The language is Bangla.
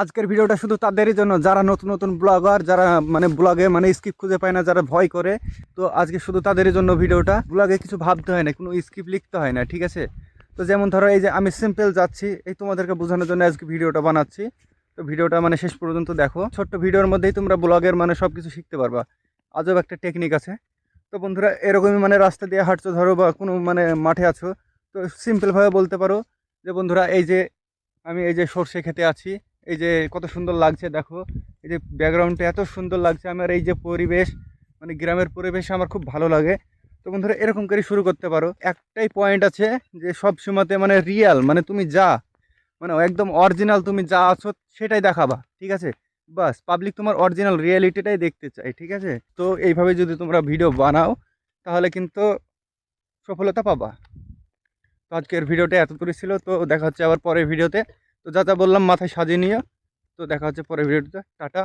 আজকের ভিডিওটা শুধু তাদেরই জন্য, যারা নতুন নতুন ব্লগার যারা মানে ব্লগে মানে স্কিপ খুঁজে পায় না, যারা ভয় করে, তো আজকে শুধু তাদেরই জন্য ভিডিওটা। ব্লগে কিছু ভাবতে হয় না, কোনো স্কিপ লিখতে হয় না, ঠিক আছে? তো যেমন ধরো, এই যে আমি সিম্পল যাচ্ছি, এই তোমাদেরকে বোঝানোর জন্য আজকে ভিডিওটা বানাচ্ছি। তো ভিডিওটা মানে শেষ পর্যন্ত দেখো। ছোট্ট ভিডিওর মধ্যেই তোমরা ব্লগের মানে সব কিছু শিখতে পারবা। আজব একটা টেকনিক আছে। তো বন্ধুরা, এরকমই মানে রাস্তা দিয়ে হাঁটছো ধরো বা কোনো মানে মাঠে আছো, তো সিম্পলভাবে বলতে পারো যে বন্ধুরা, এই যে আমি এই যে সর্ষে খেতে আছি এই যে কত সুন্দর লাগছে, দেখো। এই যে ব্যাকগ্রাউন্ডটা এত সুন্দর লাগছে, আমার এই যে পরিবেশ মানে গ্রামের পরিবেশ আমার খুব ভালো লাগে। তো বন্ধুরা, এরকম করে শুরু করতে পারো। একটাই পয়েন্ট আছে যে সব সময়তে মানে রিয়াল মানে তুমি যা মানে একদম অরিজিনাল তুমি যা আছো সেটাই দেখাবা, ঠিক আছে? বাস পাবলিক তোমার অরিজিনাল রিয়ালিটিটাই দেখতে চাই ঠিক আছে? তো এইভাবে যদি তোমরা ভিডিও বানাও, তাহলে কিন্তু সফলতা পাবা। তো আজকের ভিডিওটা এত দূরে ছিল, তো দেখা হচ্ছে আবার পরের ভিডিওতে তো যা যা বললাম মাথায় সাজিয়ে নিয়ে তো দেখা হচ্ছে পরের ভিডিওতে টাটা।